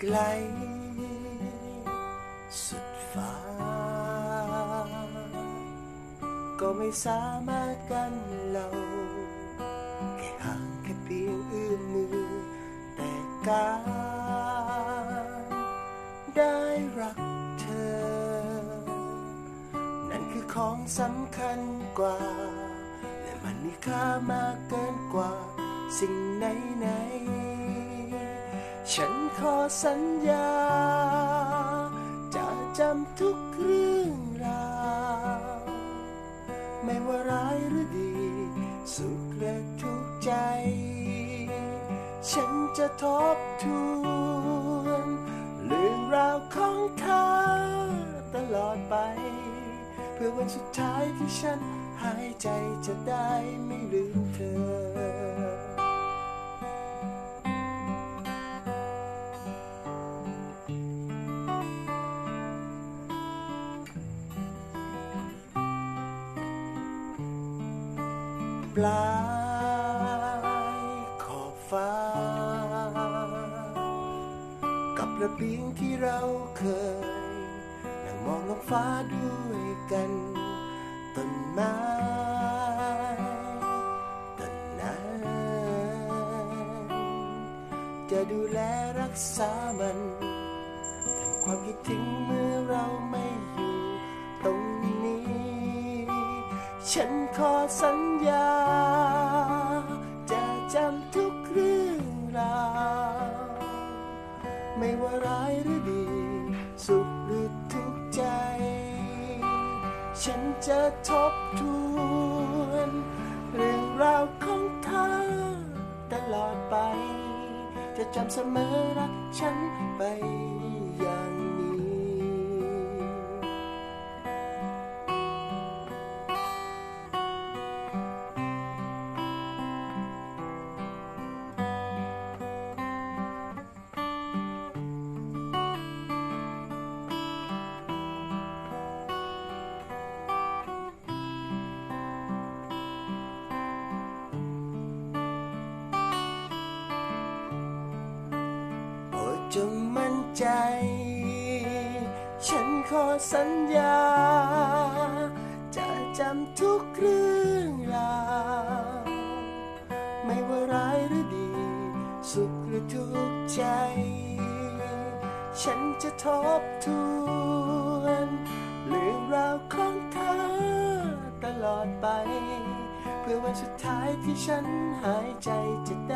ไกล สุดฟ้า ก็ไม่สามารถกันเราแค่ห่างแค่เพียงเอื้อมมือ แต่การได้รักเธอ นั่นคือของสำคัญกว่า และมันมีค่ามากเกินกว่า สิ่งไหนไหน ฉันขอสัญญา จะจำทุกเรื่องราวไม่ว่าร้ายหรือดี สุขและทุกข์ใจ ฉันจะทบทวนเรื่องราวของเธอตลอดไป เพื่อวันสุดท้ายที่ฉันหายใจจะได้ไม่ลืมเธอ ปลายขอบฟ้า กับระเบียงที่เราเคย นั่งมองลงฟ้าด้วยกันต้นไม้ต้นนั้น จะดูแลรักษามันทำความคิดถึงเมื่อเราไม่อยู่ ฉันขอสัญญา จะจำทุกเรื่องราว ไม่ว่าร้ายหรือดี สุขหรือทุกข์ใจ ฉันจะทบทวน เรื่องราวของเธอตลอดไป จะจำเสมอรักฉันไปอย่าง จงมั่นใจ ฉันขอสัญญา จะจำทุกเรื่องราวไม่ว่าร้ายหรือดี สุขหรือทุกข์ใจ ฉันจะทบทวนเรื่องราวของเธอตลอดไป เพื่อวันสุดท้ายที่ฉันหายใจจะได้